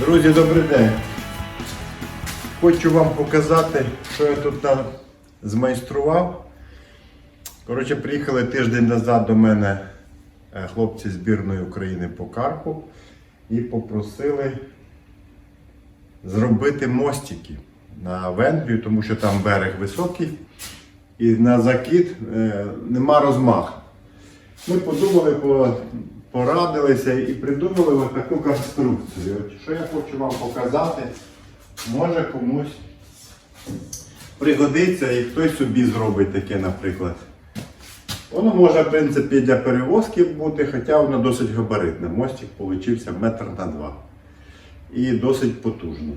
Друзі, добрий день. Хочу вам показати, що я тут там змайстрував. Коротше, приїхали тиждень назад до мене е, хлопці збірної України по карпу і попросили зробити мостики на Венгрію, тому що там берег високий і на закид е, нема розмаху. Ми подумали, по- порадилися і придумали ось таку конструкцію. От Що я хочу вам показати, може комусь пригодиться і хтось собі зробить таке, наприклад. Воно може, в принципі, для перевозки бути, хоча воно досить габаритне. Мостик получився метр на два. І досить потужно.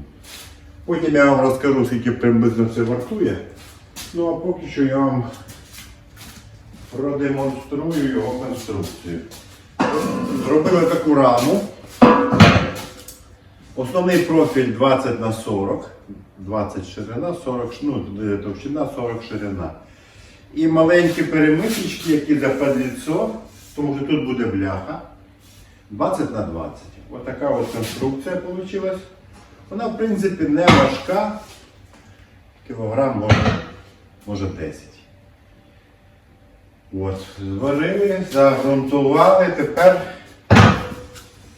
Потім я вам розкажу, скільки приблизно це вартує. Ну а поки що я вам продемонструю його конструкцію. Зробили таку раму. Основний профіль 20 на 40, 20 ширина, 40 ну, е, товщина, 40 ширина. І маленькі перемичечки, які за подліцо, тому що тут буде бляха. 20 на 20. Ось така ось конструкція вийшла. Вона, в принципі, не важка. Кілограм може, може 10. От, зварили, загрунтували, тепер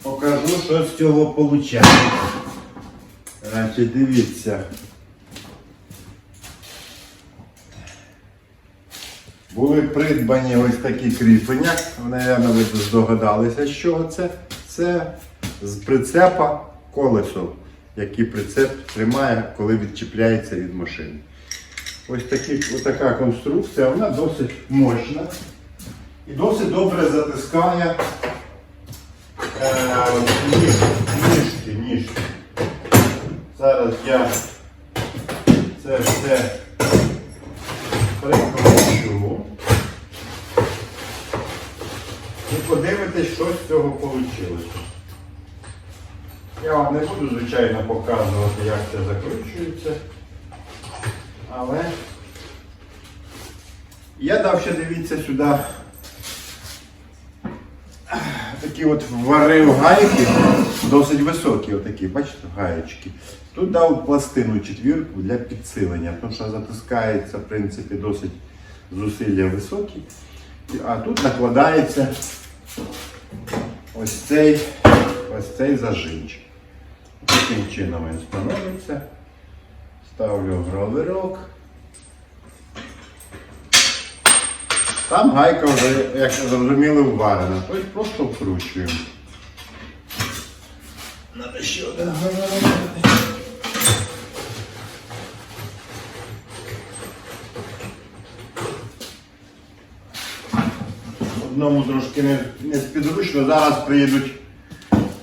покажу, що з цього виходить. Значить, дивіться. Були придбані ось такі кріплення. Наверно, ви здогадалися, з чого це. Це з прицепа колесо, який прицеп тримає, коли відчіпляється від машини. Ось, такі, ось така конструкція, вона досить мощна і досить добре затискає е, ніж- ніжки, ніжки. Зараз я це все прикручу. І подивитесь, що з цього вийшло. Я вам не буду, звичайно, показувати, як це закручується. Але я дав ще дивіться сюди такі от варив гайки, досить високі, отакі, бачите, гаєчки. Тут дав пластину четвірку для підсилення, тому що затискається, в принципі, досить зусилля високі. А тут накладається ось цей, ось цей зажимчик. Таким чином він становиться. Ставлю гравирок. Там гайка вже, як зрозуміли, вварена. Тобто просто вкручуємо. Надо ще один гравирок. Одному трошки не, не спідручно. Зараз приїдуть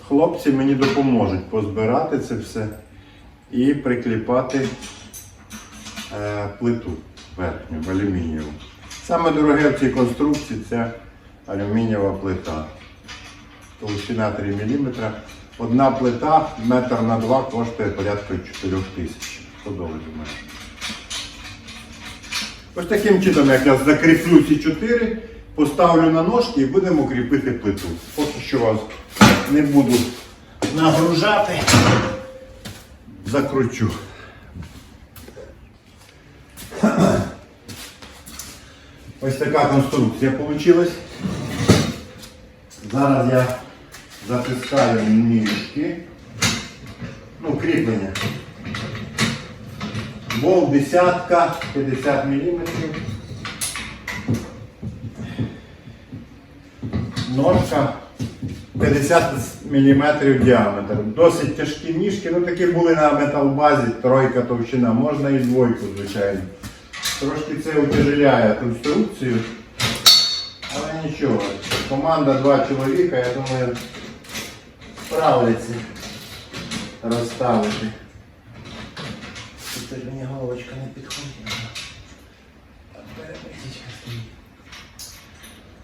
хлопці, мені допоможуть позбирати це все і прикліпати е, плиту верхню алюмінієву. Саме дороге в цій конструкції це алюмінієва плита. Толщина 3 мм. Одна плита метр на два коштує порядка 4 тисяч. Подолу мене. Ось таким чином, як я закріплю ці чотири, поставлю на ножки і будемо кріпити плиту. Поки що вас не буду нагружати, закручу. Ось така конструкція вийшла. Зараз я затискаю ніжки. Ну, кріплення. Бол десятка, 50 мм. Ножка 50 мм діаметр. Досить тяжкі ніжки, ну такі були на металбазі, тройка товщина, можна і двойку, звичайно. Трошки це утяжеляє конструкцію. Але нічого. Команда два чоловіка, я думаю, справляться розставити. Тут мені головочка не підходить.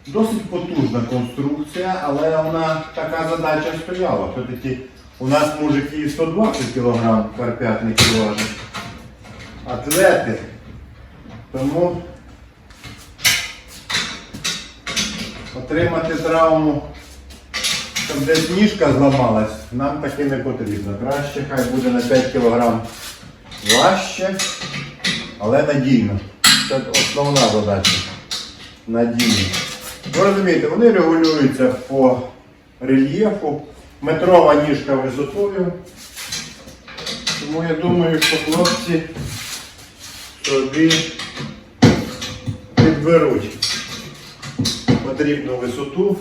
Досить потужна конструкція, але вона така задача стояла. Все-таки у нас мужики і 120 кг карпятники важать. Атлети. Тому отримати травму, щоб десь ніжка зламалась, нам таки не потрібно. Краще хай буде на 5 кг важче, але надійно. Це основна задача. Надійно. Ви розумієте, вони регулюються по рельєфу, метрова ніжка висотою. Тому я думаю, що хлопці собі підберуть потрібну висоту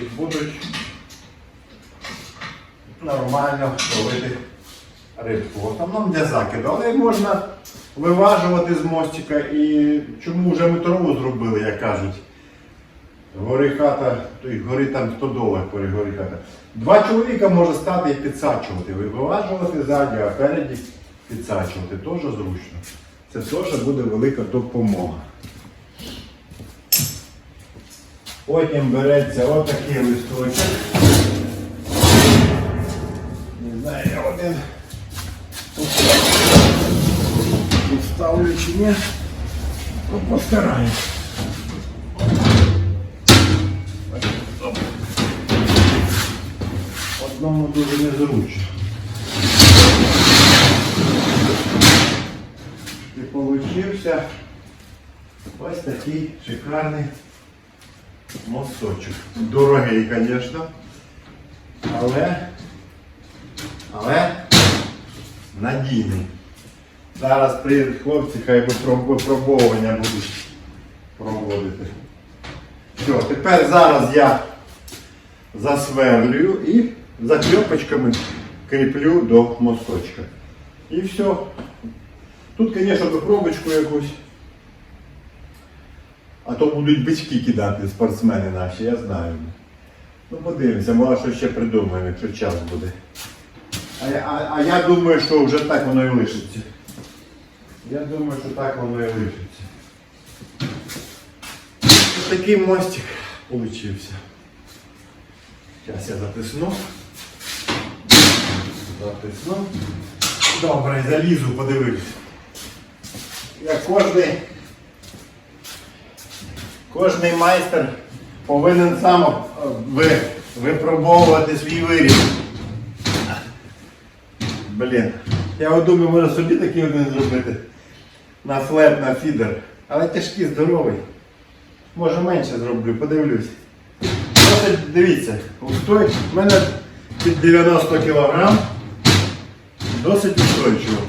і будуть нормально ловити рибку. В основному для закиду. Але можна виважувати з мостика і чому вже метрову зробили, як кажуть. Гори хата, то й гори там 100 доларів гори хата. Два чоловіка може стати і підсачувати. Виважувати ззаді, а переді підсачувати. Теж зручно. Це теж буде велика допомога. Потім береться отакий листочок. Не знаю, один підставлю чи постараюсь. Одному дуже незручно. І получився ось такий шикарний мосточок. Дорогий, звісно. Але, але надійний. Зараз приїдуть хлопці, хай випроб- випробовування будуть проводити. Все, тепер зараз я засверлюю і закльопочками кріплю до мосточка. І все. Тут, звісно, пробочку якусь. А то будуть бички кидати спортсмени наші, я знаю. Ну подивимося, може що ще придумаємо, якщо час буде. А, а, а я думаю, що вже так воно і лишиться. Я думаю, що так воно і лишиться. Ось такий мостик получився. Зараз я затисну. Затисну. Добре, залізу, подивлюсь. Як кожний, кожний майстер повинен сам е, ви, випробовувати свій виріб. Блін. Я думаю, може собі такий один зробити. На флет, на фідер. Але тяжкий, здоровий. Може менше зроблю, подивлюсь. Досить, дивіться, устой, в мене під 90 кг. Досить устойчиво.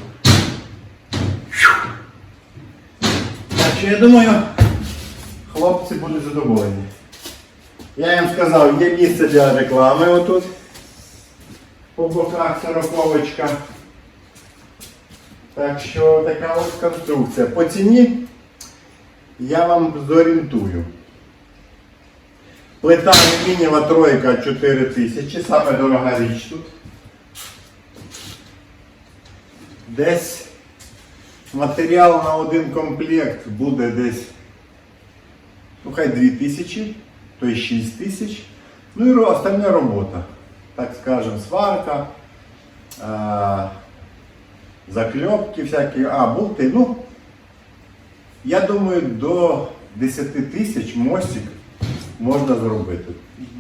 Так що я думаю, хлопці будуть задоволені. Я їм сказав, є місце для реклами отут. По боках сороковочка. Так що така ось конструкція. По ціні я вам зорієнтую. Плита алюмінієва тройка 4000, саме дорога річ тут. Десь матеріал на один комплект буде десь, ну хай 2000, то й 6000. Ну і остальна робота. Так скажем, сварка, закльопки всякі, а, болти. Ну, я думаю, до 10 тисяч мостик можна зробити.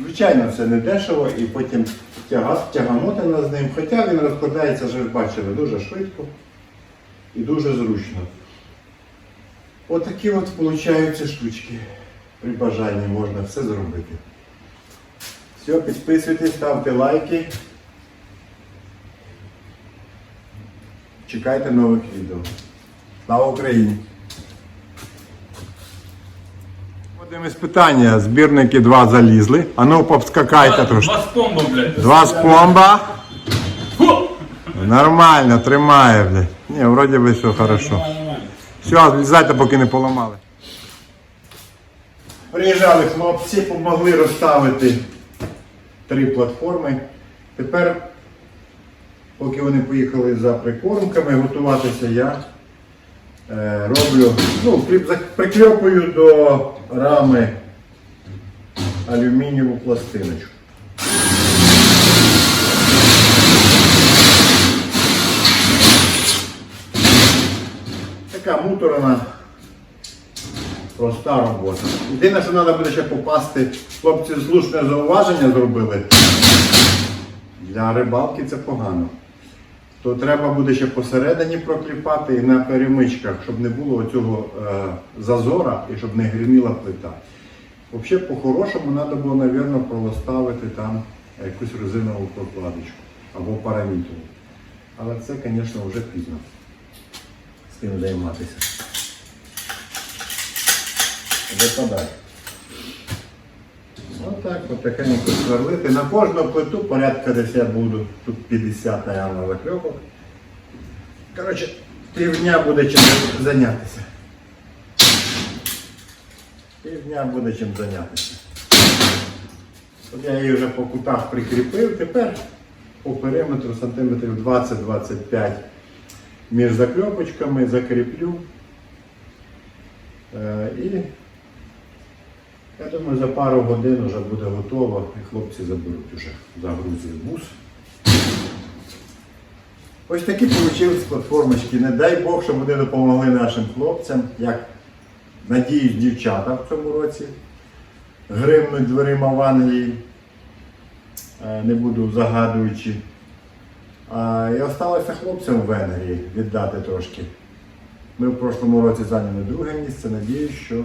Звичайно, це не дешево і потім тяга, тяганути з ним. Хоча він розкладається, вже бачили, дуже швидко і дуже зручно. Отакі от получаються штучки. При бажанні можна все зробити. Все, підписуйтесь, ставте лайки. Чекайте нових відео. Слава Україні! Подивимось питання. Збірники два залізли. А ну повскакайте трошки. Два спомба, блядь. Два з пломба. Нормально, тримає, блядь. Ні, вроді би все хорошо. Все, злізайте, поки не поламали. Приїжджали хлопці, допомогли розставити три платформи. Тепер, поки вони поїхали за прикормками готуватися, я е, роблю, ну, прикльопую до рами алюмінієву пластиночку. Така муторна, проста робота. Єдине, що треба буде ще попасти, хлопці слушне зауваження зробили. Для рибалки це погано. То треба буде ще посередині прокліпати і на перемичках, щоб не було цього е, зазора і щоб не гриміла плита. Взагалі, по-хорошому, треба було, мабуть, проставити там якусь резинову прокладочку або парамітру. Але це, звісно, вже пізно з цим займатися. Випадає. Отак, от тихенько сверлити. На кожну плиту порядка десь я буду, тут 50 наверное, закльопок. Коротше, півдня буде чим зайнятися. Півдня буде чим зайнятися. От я її вже по кутах прикріпив, тепер по периметру сантиметрів 20-25 між закльопочками закріплю. Е, І я думаю, за пару годин вже буде готово і хлопці заберуть уже загрузив бус. Ось такі вийшли платформочки. Не дай Бог, щоб вони допомогли нашим хлопцям, як надіюсь, дівчата в цьому році гримнуть дверима в Англії. Е, Не буду загадуючи. І осталося хлопцям в Венгрії віддати трошки. Ми в прошлому році зайняли друге місце. Надіюсь, що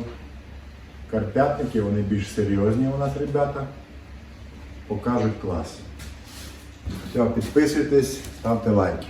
Карпятники, вони більш серйозні у нас ребята. Покажуть клас. Все, підписуйтесь, ставте лайки.